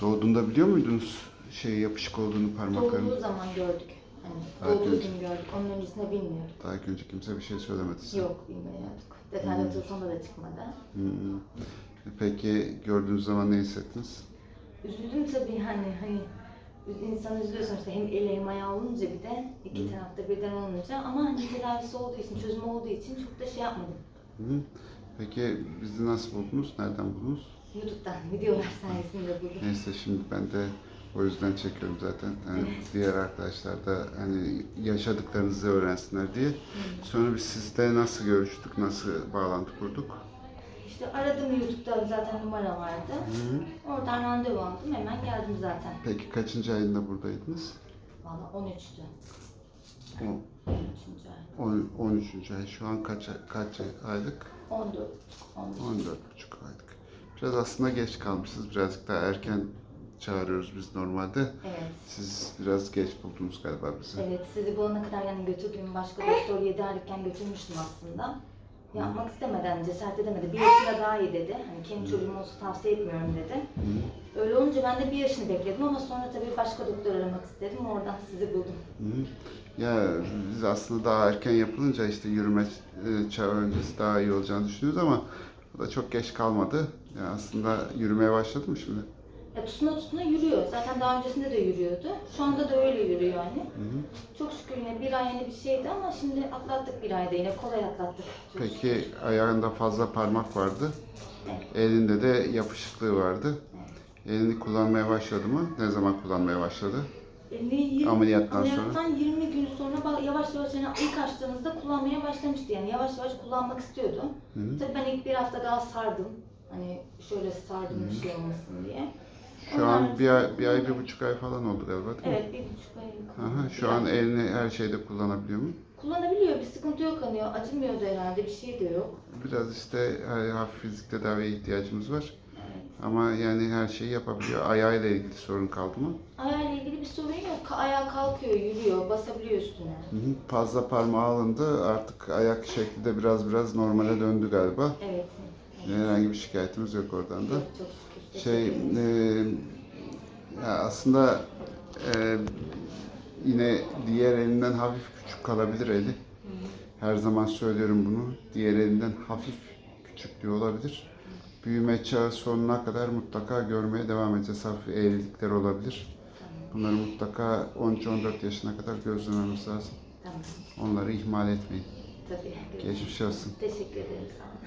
Doğduğunda biliyor muydunuz şey yapışık olduğunu parmaklarının? Doğduğu zaman gördük. Hani Ha, doğduğu gördük. gün gördük. Onun öncesinde bilmiyorduk. Daha önce kimse bir şey söylemedi size. Yok bilmiyorduk. Detaylı ultrasonda da çıkmadı. Hmm. Peki gördüğünüz zaman ne hissettiniz? Üzüldüm tabii hani hani insan üzülüyor sonuçta hem eli hem ayağı olunca bir de iki tarafta birden olunca ama hani tedavisi olduğu için çözümü olduğu için çok da şey yapmadım. Hı. Peki bizi nasıl buldunuz? Nereden buldunuz? YouTube'dan videolar sayesinde buldum. Neyse şimdi ben de o yüzden çekiyorum zaten. Yani diğer arkadaşlar da hani yaşadıklarınızı öğrensinler diye. Sonra biz sizle nasıl görüştük, nasıl bağlantı kurduk? İşte aradım YouTube'da zaten numara vardı. Oradan randevu aldım hemen geldim zaten. Peki kaçıncı ayında buradaydınız? Valla 13'tü. O- 13. ay. on- 13. ay. Şu an kaç, kaç ay- aylık? 14. 15. 14,5 aylık. Biraz aslında geç kalmışsınız. Birazcık daha erken çağırıyoruz biz normalde. Evet. Siz biraz geç buldunuz galiba bizi. Evet, sizi bulana kadar yani götürdüğüm başka doktor 7 aylıkken götürmüştüm aslında. Yapmak istemeden cesaret edemedi. Bir yaşında daha iyi dedi. Hani kendi çocuğum olsa tavsiye etmiyorum dedi. Öyle olunca ben de bir yaşını bekledim ama sonra tabii başka doktor aramak istedim. Oradan sizi buldum. Hı. Ya biz aslında daha erken yapılınca işte yürüme e, çağı öncesi daha iyi olacağını düşünüyoruz ama o da çok geç kalmadı. Ya aslında yürümeye başladı mı şimdi? Ya tutuna tutuna yürüyor. Zaten daha öncesinde de yürüyordu. Şu anda da öyle yürüyor yani. Çok şükür yine bir ay yeni bir şeydi ama şimdi atlattık bir ayda yine kolay atlattık. Çok şükür. Peki ayağında fazla parmak vardı. Evet. Elinde de yapışıklığı vardı. Elini kullanmaya başladı mı? Ne zaman kullanmaya başladı? Elini yirmi- Ameliyattan sonra? ameliyattan 20 gün sonra yavaş yavaş yani ilk açtığımızda kullanmaya başlamıştı yani yavaş yavaş kullanmak istiyordu. Tabii ben ilk bir hafta daha sardım. Hani şöyle sardım bir şey olmasın diye. Şu Ondan an bir ay, bir ay, bir buçuk ay falan oldu galiba değil mi? Evet bir buçuk ay. Aha, şu an elini her şeyde kullanabiliyor mu? Kullanabiliyor bir sıkıntı yok hani acımıyordu herhalde bir şey de yok. Biraz işte e, hafif fizik tedaviye ihtiyacımız var. Evet. Ama yani her şeyi yapabiliyor. Ayağıyla ilgili sorun kaldı mı? Ayağıyla ilgili bir sorun Ayağa kalkıyor, yürüyor, basabiliyor üstüne. Hı hı. Fazla parmağı alındı. Artık ayak şekli de biraz biraz normale döndü galiba. Evet. Herhangi bir şikayetimiz yok oradan da. Yok, çok şükür. Şey, e, ya aslında e, yine diğer elinden hafif küçük kalabilir eli. Her zaman söylüyorum bunu. Diğer elinden hafif küçük diyor olabilir. Büyüme çağı sonuna kadar mutlaka görmeye devam edeceğiz. Hafif eğrilikler olabilir. Bunları mutlaka 13-14 yaşına kadar gözlememiz lazım. Tamam. Onları ihmal etmeyin. Tabii. Geçmiş olsun. Teşekkür ederim. Sağ olun.